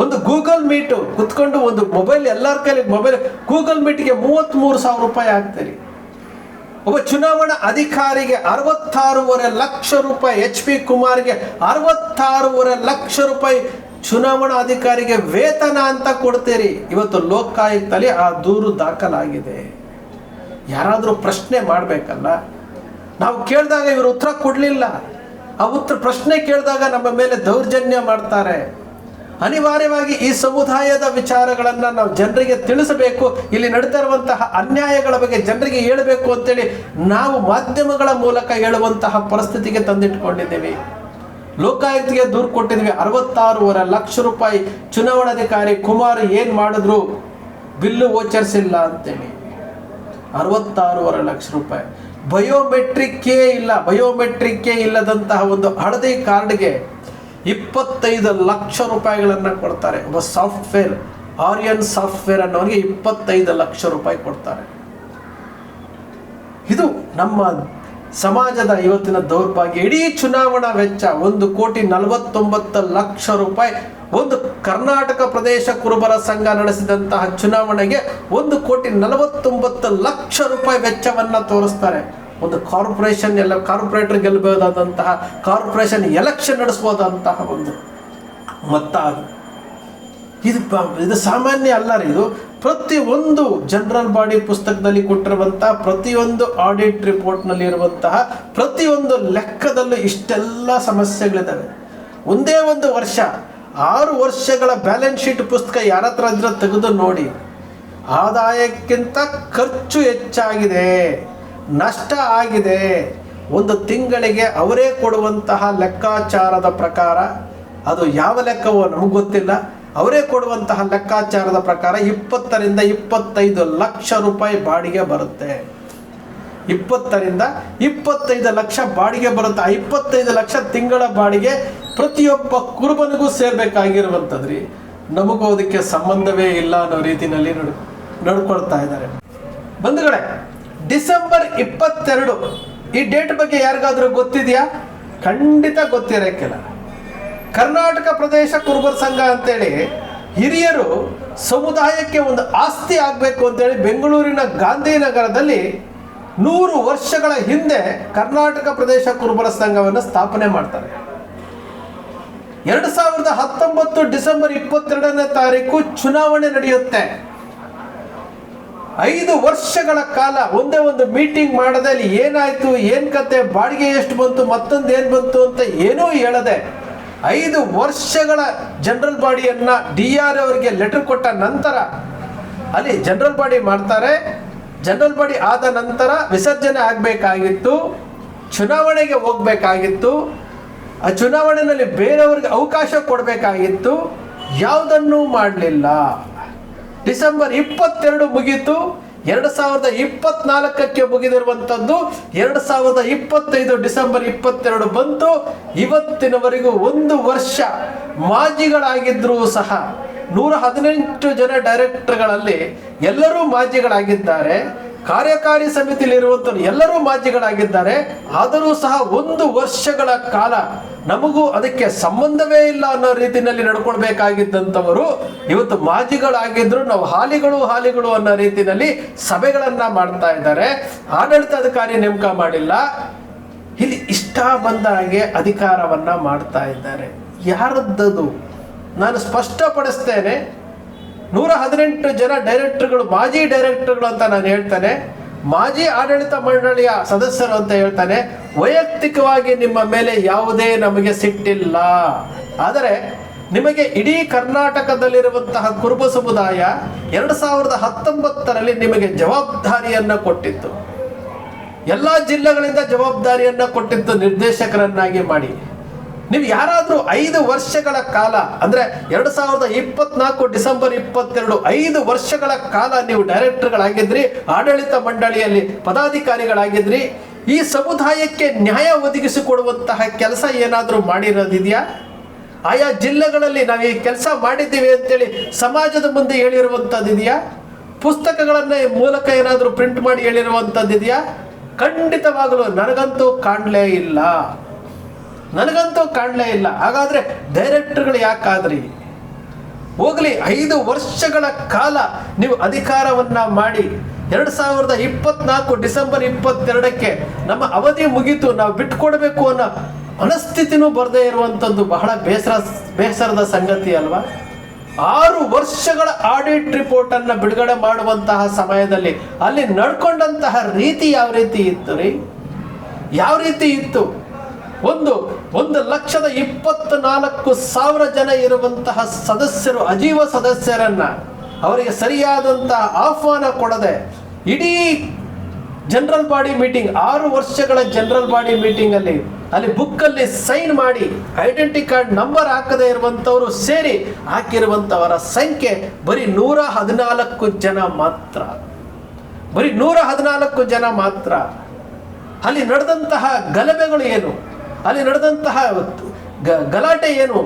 ಒಂದು Google meet ಕುತ್ಕೊಂಡು ಒಂದು ಮೊಬೈಲ್, ಎಲ್ಲರ ಕೈಲಿ ಮೊಬೈಲ್, ಗೂಗಲ್ ಮೀಟ್ಗೆ ಮೂವತ್ತ್ಮೂರು ಸಾವಿರ ರೂಪಾಯಿ ಆಗ್ತೀರಿ ಒಬ್ಬ ಚುನಾವಣಾ ಅಧಿಕಾರಿಗೆ ಅರವತ್ತಾರೂವರೆ ಲಕ್ಷ ರೂಪಾಯಿ, ಎಚ್ ಪಿ ಕುಮಾರ್ಗೆ ಅರವತ್ತಾರೂವರೆ ಲಕ್ಷ ರೂಪಾಯಿ ಚುನಾವಣಾ ಅಧಿಕಾರಿಗೆ ವೇತನ ಅಂತ ಕೊಡ್ತೀರಿ. ಇವತ್ತು ಲೋಕಾಯುಕ್ತಲ್ಲಿ ಆ ದೂರು ದಾಖಲಾಗಿದೆ. ಯಾರಾದರೂ ಪ್ರಶ್ನೆ ಮಾಡಬೇಕಲ್ಲ? ನಾವು ಕೇಳಿದಾಗ ಇವರು ಉತ್ತರ ಕೊಡಲಿಲ್ಲ. ಆ ಉತ್ತರ ಪ್ರಶ್ನೆ ಕೇಳಿದಾಗ ನಮ್ಮ ಮೇಲೆ ದೌರ್ಜನ್ಯ ಮಾಡ್ತಾರೆ. ಅನಿವಾರ್ಯವಾಗಿ ಈ ಸಮುದಾಯದ ವಿಚಾರಗಳನ್ನು ನಾವು ಜನರಿಗೆ ತಿಳಿಸಬೇಕು. ಇಲ್ಲಿ ನಡೀತಾ ಇರುವಂತಹ ಅನ್ಯಾಯಗಳ ಬಗ್ಗೆ ಜನರಿಗೆ ಹೇಳಬೇಕು ಅಂತೇಳಿ ನಾವು ಮಾಧ್ಯಮಗಳ ಮೂಲಕ ಹೇಳುವಂತಹ ಪರಿಸ್ಥಿತಿಗೆ ತಂದಿಟ್ಕೊಂಡಿದ್ದೀವಿ. ಲೋಕಾಯುಕ್ತಿಗೆ ದೂರು ಕೊಟ್ಟಿದ್ವಿ ಅರವತ್ತಾರೂವರೆ ಲಕ್ಷ ರೂಪಾಯಿ ಚುನಾವಣಾಧಿಕಾರಿ ಕುಮಾರ್ ಏನು ಮಾಡಿದ್ರು? ಬಿಲ್ಲು ಓಚರಿಸಿಲ್ಲ ಅಂತೇಳಿ. ಅರವತ್ತಾರೂವರೆ ಲಕ್ಷ ರೂಪಾಯಿ. ಬಯೋಮೆಟ್ರಿಕ್ಕೇ ಇಲ್ಲ. ಬಯೋಮೆಟ್ರಿಕ್ಕೇ ಇಲ್ಲದಂತಹ ಒಂದು ಹಳದಿ ಕಾರ್ಡ್ಗೆ ಇಪ್ಪತ್ತೈದು ಲಕ್ಷ ರೂಪಾಯಿಗಳನ್ನು ಕೊಡ್ತಾರೆ. ಒಬ್ಬ ಸಾಫ್ಟ್ವೇರ್ ಆರ್ಯನ್ ಸಾಫ್ಟ್ವೇರ್ ಅನ್ನೋರಿಗೆ ಇಪ್ಪತ್ತೈದು ಲಕ್ಷ ರೂಪಾಯಿ ಕೊಡ್ತಾರೆ. ಇದು ನಮ್ಮ ಸಮಾಜದ ಇವತ್ತಿನ ದೌರ್ಭಾಗ್ಯ. ಇಡೀ ಚುನಾವಣಾ ವೆಚ್ಚ ಒಂದು ಕೋಟಿ ನಲವತ್ತೊಂಬತ್ತು ಲಕ್ಷ ರೂಪಾಯಿ. ಒಂದು ಕರ್ನಾಟಕ ಪ್ರದೇಶ ಕುರುಬರ ಸಂಘ ನಡೆಸಿದಂತಹ ಚುನಾವಣೆಗೆ ಒಂದು ಕೋಟಿ ನಲವತ್ತೊಂಬತ್ತು ಲಕ್ಷ ರೂಪಾಯಿ ವೆಚ್ಚವನ್ನು ತೋರಿಸ್ತಾರೆ. ಒಂದು ಕಾರ್ಪೊರೇಷನ್ ಎಲ್ಲ ಕಾರ್ಪೊರೇಟರ್ ಗೆಲ್ಲಬಹುದಾದಂತಹ ಕಾರ್ಪೊರೇಷನ್ ಎಲೆಕ್ಷನ್ ನಡೆಸಬಹುದಂತಹ ಒಂದು ಮತ್ತ ಇದು ಇದು ಸಾಮಾನ್ಯ ಅಲ್ಲ ರೀ ಇದು. ಪ್ರತಿಯೊಂದು ಜನರಲ್ ಬಾಡಿ ಪುಸ್ತಕದಲ್ಲಿ ಕೊಟ್ಟಿರುವಂತಹ ಪ್ರತಿಯೊಂದು ಆಡಿಟ್ ರಿಪೋರ್ಟ್ನಲ್ಲಿ ಇರುವಂತಹ ಪ್ರತಿಯೊಂದು ಲೆಕ್ಕದಲ್ಲೂ ಇಷ್ಟೆಲ್ಲ ಸಮಸ್ಯೆಗಳಿದ್ದಾವೆ. ಒಂದೇ ಒಂದು ವರ್ಷ, ಆರು ವರ್ಷಗಳ ಬ್ಯಾಲೆನ್ಸ್ ಶೀಟ್ ಪುಸ್ತಕ ಯಾರ ಹತ್ರ ತೆಗೆದು ನೋಡಿ. ಆದಾಯಕ್ಕಿಂತ ಖರ್ಚು ಹೆಚ್ಚಾಗಿದೆ. ನಷ್ಟ ಆಗಿದೆ. ಒಂದು ತಿಂಗಳಿಗೆ ಅವರೇ ಕೊಡುವಂತಹ ಲೆಕ್ಕಾಚಾರದ ಪ್ರಕಾರ, ಅದು ಯಾವ ಲೆಕ್ಕವೋ ನಮಗೆ ಗೊತ್ತಿಲ್ಲ. ಅವರೇ ಕೊಡುವಂತಹ ಲೆಕ್ಕಾಚಾರದ ಪ್ರಕಾರ ಇಪ್ಪತ್ತರಿಂದ ಇಪ್ಪತ್ತೈದು ಲಕ್ಷ ರೂಪಾಯಿ ಬಾಡಿಗೆ ಬರುತ್ತೆ. ಇಪ್ಪತ್ತರಿಂದ ಇಪ್ಪತ್ತೈದು ಲಕ್ಷ ಬಾಡಿಗೆ ಬರುತ್ತೆ. ಆ ಇಪ್ಪತ್ತೈದು ಲಕ್ಷ ತಿಂಗಳ ಬಾಡಿಗೆ ಪ್ರತಿಯೊಬ್ಬ ಕುರುಬನಿಗೂ ಸೇರ್ಬೇಕಾಗಿರುವಂಥದ್ರಿ. ನಮಗೂ ಅದಕ್ಕೆ ಸಂಬಂಧವೇ ಇಲ್ಲ ಅನ್ನೋ ರೀತಿಯಲ್ಲಿ ನಡ್, ನಡ್ಕೊಳ್ತಾ ಇದ್ದಾರೆ. ಬಂಧುಗಳೇ ಡಿಸೆಂಬರ್ ಇಪ್ಪತ್ತೆರಡು. ಈ ಡೇಟ್ ಬಗ್ಗೆ ಯಾರಿಗಾದ್ರೂ ಗೊತ್ತಿದೆಯಾ? ಖಂಡಿತ ಗೊತ್ತಿರೋಕ್ಕಿಲ್ಲ ಕರ್ನಾಟಕ ಪ್ರದೇಶ ಕುರುಬರ ಸಂಘ ಅಂತೇಳಿ ಹಿರಿಯರು ಸಮುದಾಯಕ್ಕೆ ಒಂದು ಆಸ್ತಿ ಆಗಬೇಕು ಅಂತೇಳಿ ಬೆಂಗಳೂರಿನ ಗಾಂಧಿನಗರದಲ್ಲಿ ನೂರು ವರ್ಷಗಳ ಹಿಂದೆ ಕರ್ನಾಟಕ ಪ್ರದೇಶ ಕುರುಬರ ಸಂಘವನ್ನು ಸ್ಥಾಪನೆ ಮಾಡ್ತಾರೆ. ಎರಡು ಸಾವಿರದ ಹತ್ತೊಂಬತ್ತು ಡಿಸೆಂಬರ್ ಇಪ್ಪತ್ತೆರಡನೇ ತಾರೀಕು ಚುನಾವಣೆ ನಡೆಯುತ್ತೆ. ಐದು ವರ್ಷಗಳ ಕಾಲ ಒಂದೇ ಒಂದು ಮೀಟಿಂಗ್ ಮಾಡದೆ ಅಲ್ಲಿ ಏನಾಯ್ತು, ಏನ್ ಕತೆ, ಬಾಡಿಗೆ ಎಷ್ಟು ಬಂತು, ಮತ್ತೊಂದು ಏನ್ ಬಂತು ಅಂತ ಏನೂ ಹೇಳದೆ ಐದು ವರ್ಷಗಳ ಜನರಲ್ ಬಾಡಿಯನ್ನ ಡಿ ಆರ್ ಅವರಿಗೆ ಲೆಟರ್ ಕೊಟ್ಟ ನಂತರ ಅಲ್ಲಿ ಜನರಲ್ ಬಾಡಿ ಮಾಡ್ತಾರೆ. ಜನರಲ್ ಬಾಡಿ ಆದ ನಂತರ ವಿಸರ್ಜನೆ ಆಗಬೇಕಾಗಿತ್ತು, ಚುನಾವಣೆಗೆ ಹೋಗ್ಬೇಕಾಗಿತ್ತು. ಆ ಚುನಾವಣೆಯಲ್ಲಿ ಬೇರೆಯವ್ರಿಗೆ ಅವಕಾಶ ಕೊಡಬೇಕಾಗಿತ್ತು. ಯಾವುದನ್ನೂ ಮಾಡಲಿಲ್ಲ. ಡಿಸೆಂಬರ್ ಇಪ್ಪತ್ತೆರಡು ಮುಗೀತು ಎರಡು ಸಾವಿರದ ಇಪ್ಪತ್ನಾಲ್ಕಕ್ಕೆ ಮುಗಿದಿರುವಂಥದ್ದು. ಎರಡು ಸಾವಿರದ ಇಪ್ಪತ್ತೈದು ಡಿಸೆಂಬರ್ ಇಪ್ಪತ್ತೆರಡು ಬಂತು. ಇವತ್ತಿನವರೆಗೂ ಒಂದು ವರ್ಷ ಮಾಜಿಗಳಾಗಿದ್ರೂ ಸಹ ನೂರ ಹದಿನೆಂಟು ಜನ ಡೈರೆಕ್ಟರ್ಗಳಲ್ಲಿ ಎಲ್ಲರೂ ಮಾಜಿಗಳಾಗಿದ್ದಾರೆ. ಕಾರ್ಯಕಾರಿ ಸಮಿತಿಯಲ್ಲಿರುವಂಥವ್ರು ಎಲ್ಲರೂ ಮಾಜಿಗಳಾಗಿದ್ದಾರೆ. ಆದರೂ ಸಹ ಒಂದು ವರ್ಷಗಳ ಕಾಲ ನಮಗೂ ಅದಕ್ಕೆ ಸಂಬಂಧವೇ ಇಲ್ಲ ಅನ್ನೋ ರೀತಿಯಲ್ಲಿ ನಡ್ಕೊಳ್ಬೇಕಾಗಿದ್ದಂಥವರು ಇವತ್ತು ಮಾಜಿಗಳಾಗಿದ್ರು, ನಾವು ಹಾಲಿಗಳು ಹಾಲಿಗಳು ಅನ್ನೋ ರೀತಿಯಲ್ಲಿ ಸಭೆಗಳನ್ನ ಮಾಡ್ತಾ ಇದ್ದಾರೆ. ಆಡಳಿತಾಧಿಕಾರಿ ನೇಮಕ ಮಾಡಿಲ್ಲ. ಇಲ್ಲಿ ಇಷ್ಟ ಬಂದ ಹಾಗೆ ಅಧಿಕಾರವನ್ನ ಮಾಡ್ತಾ ಇದ್ದಾರೆ. ಯಾರದ್ದದು? ನಾನು ಸ್ಪಷ್ಟಪಡಿಸ್ತೇನೆ ನೂರ ಹದಿನೆಂಟು ಜನ ಡೈರೆಕ್ಟರ್ಗಳು, ಮಾಜಿ ಡೈರೆಕ್ಟರ್ಗಳು ಅಂತ ನಾನು ಹೇಳ್ತೇನೆ. ಮಾಜಿ ಆಡಳಿತ ಮಂಡಳಿಯ ಸದಸ್ಯರು ಅಂತ ಹೇಳ್ತಾನೆ. ವೈಯಕ್ತಿಕವಾಗಿ ನಿಮ್ಮ ಮೇಲೆ ಯಾವುದೇ ನಮಗೆ ಸಿಟ್ಟಿಲ್ಲ. ಆದರೆ ನಿಮಗೆ ಇಡೀ ಕರ್ನಾಟಕದಲ್ಲಿರುವಂತಹ ಕುರುಬ ಸಮುದಾಯ ಎರಡು ಸಾವಿರದ ಹತ್ತೊಂಬತ್ತರಲ್ಲಿ ನಿಮಗೆ ಜವಾಬ್ದಾರಿಯನ್ನ ಕೊಟ್ಟಿತ್ತು. ಎಲ್ಲ ಜಿಲ್ಲೆಗಳಿಂದ ಜವಾಬ್ದಾರಿಯನ್ನ ಕೊಟ್ಟಿತ್ತು ನಿರ್ದೇಶಕರನ್ನಾಗಿ ಮಾಡಿ. ನೀವು ಯಾರಾದರೂ ಐದು ವರ್ಷಗಳ ಕಾಲ, ಅಂದ್ರೆ ಎರಡು ಸಾವಿರದ ಇಪ್ಪತ್ನಾಲ್ಕು ಡಿಸೆಂಬರ್ ಇಪ್ಪತ್ತೆರಡು, ಐದು ವರ್ಷಗಳ ಕಾಲ ನೀವು ಡೈರೆಕ್ಟರ್ಗಳಾಗಿದ್ರಿ, ಆಡಳಿತ ಮಂಡಳಿಯಲ್ಲಿ ಪದಾಧಿಕಾರಿಗಳಾಗಿದ್ರಿ, ಈ ಸಮುದಾಯಕ್ಕೆ ನ್ಯಾಯ ಒದಗಿಸಿಕೊಡುವಂತಹ ಕೆಲಸ ಏನಾದರೂ ಮಾಡಿರೋದಿದೆಯಾ? ಆಯಾ ಜಿಲ್ಲೆಗಳಲ್ಲಿ ನಾವು ಈ ಕೆಲಸ ಮಾಡಿದ್ದೀವಿ ಅಂತೇಳಿ ಸಮಾಜದ ಮುಂದೆ ಹೇಳಿರುವಂಥದ್ದಿದೆಯಾ ಪುಸ್ತಕಗಳನ್ನ ಮೂಲಕ ಏನಾದರೂ ಪ್ರಿಂಟ್ ಮಾಡಿ ಹೇಳಿರುವಂಥದ್ದಿದೆಯಾ ಖಂಡಿತವಾಗಲೂ ನನಗಂತೂ ಕಾಣಲೇ ಇಲ್ಲ. ನನಗಂತೂ ಕಾಣಲೇ ಇಲ್ಲ. ಹಾಗಾದ್ರೆ ಡೈರೆಕ್ಟರ್ಗಳು ಯಾಕಾದ್ರಿ? ಹೋಗ್ಲಿ, ಐದು ವರ್ಷಗಳ ಕಾಲ ನೀವು ಅಧಿಕಾರವನ್ನ ಮಾಡಿ, ಎರಡು ಸಾವಿರದ ಇಪ್ಪತ್ನಾಲ್ಕು ಡಿಸೆಂಬರ್ ಇಪ್ಪತ್ತೆರಡಕ್ಕೆ ನಮ್ಮ ಅವಧಿ ಮುಗೀತು, ನಾವು ಬಿಟ್ಕೊಡ್ಬೇಕು ಅನ್ನೋ ಮನಸ್ಥಿತಿನೂ ಬರದೇ ಇರುವಂತದ್ದು ಬಹಳ ಬೇಸರ, ಬೇಸರದ ಸಂಗತಿ ಅಲ್ವಾ? ಆರು ವರ್ಷಗಳ ಆಡಿಟ್ ರಿಪೋರ್ಟ್ ಅನ್ನ ಬಿಡುಗಡೆ ಮಾಡುವಂತಹ ಸಮಯದಲ್ಲಿ ಅಲ್ಲಿ ನಡ್ಕೊಂಡಂತಹ ರೀತಿ ಯಾವ ರೀತಿ ಇತ್ತು ರೀ? ಯಾವ ರೀತಿ ಇತ್ತು? ಒಂದು ಒಂದು ಲಕ್ಷದ ಇಪ್ಪತ್ತು ನಾಲ್ಕು ಸಾವಿರ ಜನ ಇರುವಂತಹ ಸದಸ್ಯರು, ಅಜೀವ ಸದಸ್ಯರನ್ನ ಅವರಿಗೆ ಸರಿಯಾದಂತಹ ಆಹ್ವಾನ ಕೊಡದೆ ಇಡೀ ಜನರಲ್ ಬಾಡಿ ಮೀಟಿಂಗ್, ಆರು ವರ್ಷಗಳ ಜನರಲ್ ಬಾಡಿ ಮೀಟಿಂಗ್ ಅಲ್ಲಿ ಅಲ್ಲಿ ಬುಕ್ ಅಲ್ಲಿ ಸೈನ್ ಮಾಡಿ ಐಡೆಂಟಿ ಕಾರ್ಡ್ ನಂಬರ್ ಹಾಕದೆ ಇರುವಂತವರು ಸೇರಿ ಹಾಕಿರುವಂತವರ ಸಂಖ್ಯೆ ಬರೀ ನೂರ ಹದಿನಾಲ್ಕು ಜನ ಮಾತ್ರ. ಬರೀ ನೂರ ಹದಿನಾಲ್ಕು ಜನ ಮಾತ್ರ. ಅಲ್ಲಿ ನಡೆದಂತಹ ಗಲಭೆಗಳು ಏನು? ಅಲ್ಲಿ ನಡೆದಂತಹ ಗಲಾಟೆ ಏನು?